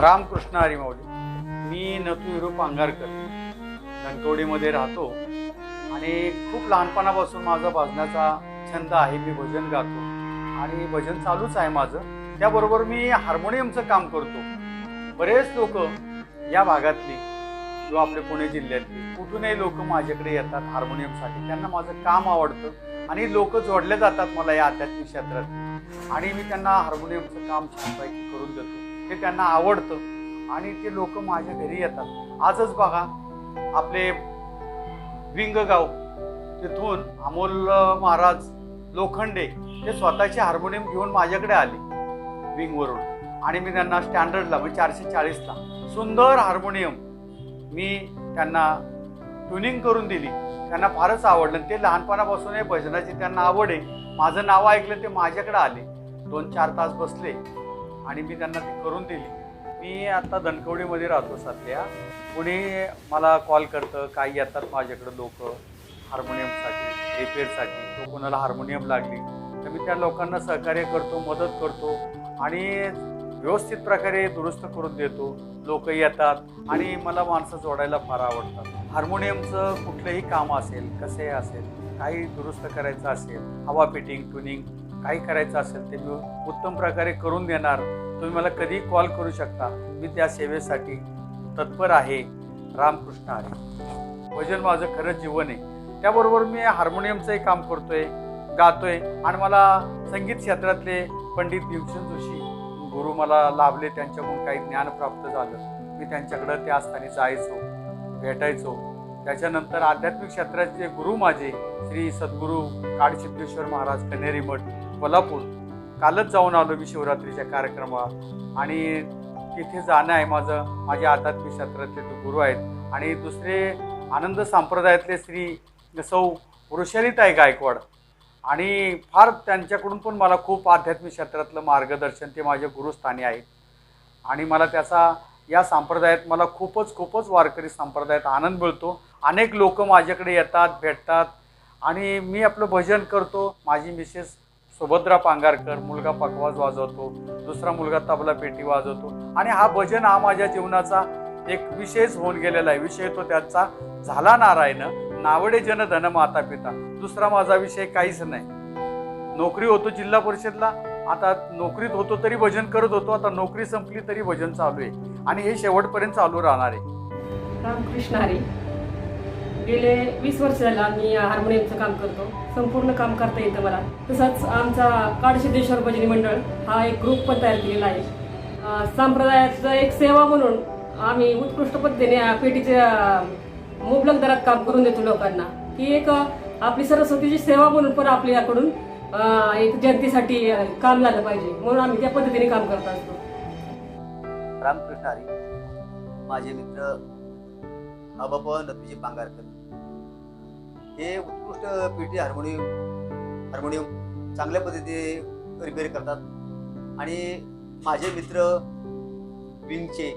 रामकृष्ण हरिमावली मी नतू Europe अंगारकर धनकवडीमध्ये राहतो. आणि खूप लहानपणापासून माझा भजनाचा छंद आहे. मी भजन गातो. आणि भजन चालूच आहे माझं. त्याबरोबर मी हार्मोनियमचं काम करतो. बरेच लोक या भागातली किंवा आपल्या पुणे जिल्ह्यातली कुठूनही लोक माझ्याकडे येतात हार्मोनियमसाठी. त्यांना माझं काम आवडतं. आणि लोक जोडले जातात मला या आध्यात्मिक क्षेत्रात. आणि मी त्यांना हार्मोनियमचं काम छानपैकी करून देतो. ते त्यांना आवडतं. आणि ते लोक माझ्या घरी येतात. आजच बघा आपले विंगगाव तिथून अमोल महाराज लोखंडे ते स्वतःचे हार्मोनियम घेऊन माझ्याकडे आले विंगवरून. आणि मी त्यांना स्टँडर्डला म्हणजे चारशे चाळीसला सुंदर हार्मोनियम मी त्यांना ट्युनिंग करून दिली. त्यांना फारच आवडलं. ते लहानपणापासून हे भजनाची त्यांना आवड आहे. माझं नाव ऐकलं ते माझ्याकडे आले. दोन चार तास बसले. आणि मी त्यांना ती करून दिली. मी आता धनकवडीमध्ये राहतो सध्या. कोणी मला कॉल करतं काही येतात माझ्याकडं लोक हार्मोनियमसाठी रिपेअरसाठी. तो कोणाला हार्मोनियम लागली तर मी त्या लोकांना सहकार्य करतो मदत करतो आणि व्यवस्थित प्रकारे दुरुस्त करून देतो. लोक येतात आणि मला माणसं जोडायला फार आवडतात. हार्मोनियमचं कुठलंही काम असेल कसे असेल काही दुरुस्त करायचं असेल हवा फिटिंग ट्युनिंग काही करायचं असेल ते मी उत्तम प्रकारे करून देणार. तुम्ही मला कधीही कॉल करू शकता. मी त्या सेवेसाठी तत्पर आहे. रामकृष्ण आहे भजन माझं खरं जीवन आहे. त्याबरोबर मी हार्मोनियमचंही काम करतोय गातोय आणि मला संगीत क्षेत्रातले पंडित भीमसेन जोशी गुरु मला लाभले. त्यांच्याकडून काही ज्ञान प्राप्त झालं. मी त्यांच्याकडं त्या स्थानी जायचो भेटायचो. त्याच्यानंतर आध्यात्मिक क्षेत्राचे गुरु माझे श्री सद्गुरू काडसिद्धेश्वर महाराज कन्हेरी मठ कोल्हापूर कालच जाऊन आलो मी शिवरात्रीच्या कार्यक्रमात आणि तिथे जाणं आहे माझं. माझे आध्यात्मिक क्षेत्रातले ते गुरु आहेत. आणि दुसरे आनंद संप्रदायातले श्री सौ वृषालीताई गायकवाड. आणि फार त्यांच्याकडून पण मला खूप आध्यात्मिक क्षेत्रातलं मार्गदर्शन ते माझ्या गुरुस्थानी आहेत आणि मला त्याचा या संप्रदायात मला खूपच खूपच वारकरी संप्रदायात आनंद मिळतो. अनेक लोक माझ्याकडे येतात भेटतात. आणि मी आपलं भजन करतो. माझी मिसेस सुभद्रा पांगारकर मुलगा पकवाज वाजवतो दुसरा मुलगा तबला पेटी वाजवतो. आणि हा भजन हा माझ्या जीवनाचा एक विषयच होऊन गेलेला आहे. विषय तो त्याचा झाला नारायण नावडे जन धन माता पिता दुसरा माझा विषय काहीच नाही. नोकरी होतो जिल्हा परिषदला. आता नोकरीत होतो तरी भजन करत होतो. आता नोकरी संपली तरी भजन चालू आहे. आणि हे शेवटपर्यंत चालू राहणार आहे. रामकृष्ण हरी. गेले वीस वर्ष झालं आम्ही हार्मोनियमचं काम करतो. संपूर्ण काम करता येतं मला. तसंच आमचा काडसिद्धेश्वर भजनी मंडळ हा एक ग्रुप पण तयार केलेला आहे. संप्रदायाचं एक सेवा म्हणून आम्ही उत्कृष्ट पद्धतीने पेटीच्या मुबलक दरात काम करून देतो लोकांना. ही एक आपली सरस्वतीची सेवा म्हणून पण आपल्याकडून एक जनतेसाठी काम झालं पाहिजे. म्हणून आम्ही त्या पद्धतीने काम करत असतो. रामकृष्ण हरी माझे मित्र अबाप नतुजी पांगारकर. हे उत्कृष्ट पेटी हार्मोनियम हार्मोनियम चांगल्या पद्धतीने रिपेअर करतात. आणि माझे मित्र विंगचे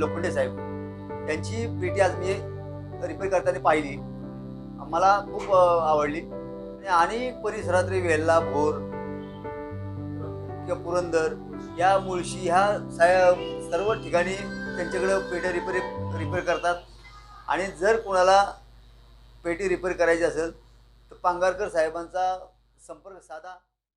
लोखंडे साहेब त्यांची पेटी आज मी रिपेअर करताना पाहिली. मला खूप आवडली. आणि अनेक वेल्ला भोर किंवा पुरंदर या मुळशी ह्या सा- सर्व ठिकाणी त्यांच्याकडं पेट्या रिपेअर रिपेअर करतात. आणि जर कोणाला पेटी रिपेअर करायची असेल तर पांगारकर साहेबांचा संपर्क साधा.